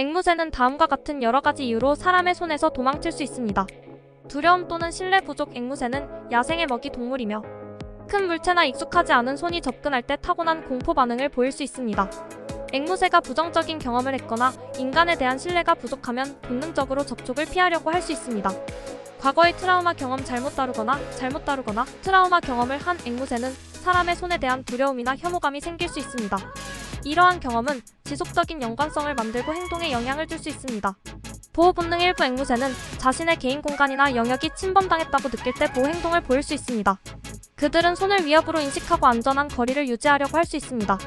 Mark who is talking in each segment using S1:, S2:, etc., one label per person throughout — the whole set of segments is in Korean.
S1: 앵무새는 다음과 같은 여러 가지 이유로 사람의 손에서 도망칠 수 있습니다. 두려움 또는 신뢰 부족 앵무새는 야생의 먹이 동물이며 큰 물체나 익숙하지 않은 손이 접근할 때 타고난 공포 반응을 보일 수 있습니다. 앵무새가 부정적인 경험을 했거나 인간에 대한 신뢰가 부족하면 본능적으로 접촉을 피하려고 할 수 있습니다. 과거의 트라우마 경험 잘못 다루거나 잘못 다루거나 트라우마 경험을 한 앵무새는 사람의 손에 대한 두려움이나 혐오감이 생길 수 있습니다. 이러한 경험은 지속적인 연관성을 만들고 행동에 영향을 줄 수 있습니다. 보호 본능 일부 앵무새는 자신의 개인 공간이나 영역이 침범당했다고 느낄 때 보호 행동을 보일 수 있습니다. 그들은 손을 위협으로 인식하고 안전한 거리를 유지하려고 할 수 있습니다.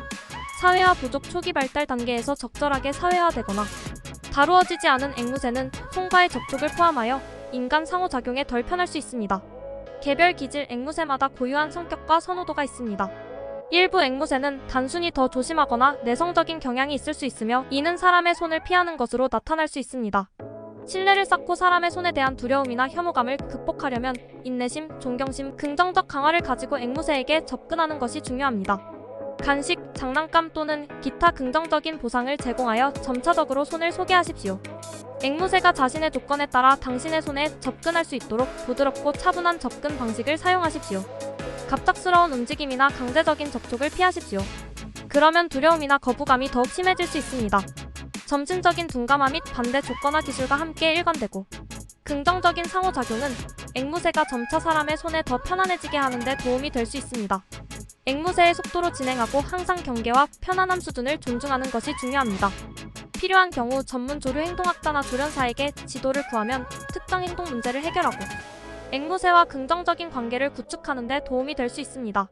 S1: 사회화 부족 초기 발달 단계에서 적절하게 사회화되거나 다루어지지 않은 앵무새는 손과의 접촉을 포함하여 인간 상호작용에 덜 편할 수 있습니다. 개별 기질 앵무새마다 고유한 성격과 선호도가 있습니다. 일부 앵무새는 단순히 더 조심하거나 내성적인 경향이 있을 수 있으며 이는 사람의 손을 피하는 것으로 나타날 수 있습니다. 신뢰를 쌓고 사람의 손에 대한 두려움이나 혐오감을 극복하려면 인내심, 존경심, 긍정적 강화를 가지고 앵무새에게 접근하는 것이 중요합니다. 간식, 장난감 또는 기타 긍정적인 보상을 제공하여 점차적으로 손을 소개하십시오. 앵무새가 자신의 조건에 따라 당신의 손에 접근할 수 있도록 부드럽고 차분한 접근 방식을 사용하십시오. 갑작스러운 움직임이나 강제적인 접촉을 피하십시오. 그러면 두려움이나 거부감이 더욱 심해질 수 있습니다. 점진적인 둔감함 및 반대 조건화 기술과 함께 일관되고 긍정적인 상호작용은 앵무새가 점차 사람의 손에 더 편안해지게 하는 데 도움이 될 수 있습니다. 앵무새의 속도로 진행하고 항상 경계와 편안함 수준을 존중하는 것이 중요합니다. 필요한 경우 전문 조류 행동학자나 조련사에게 지도를 구하면 특정 행동 문제를 해결하고 앵무새와 긍정적인 관계를 구축하는 데 도움이 될 수 있습니다.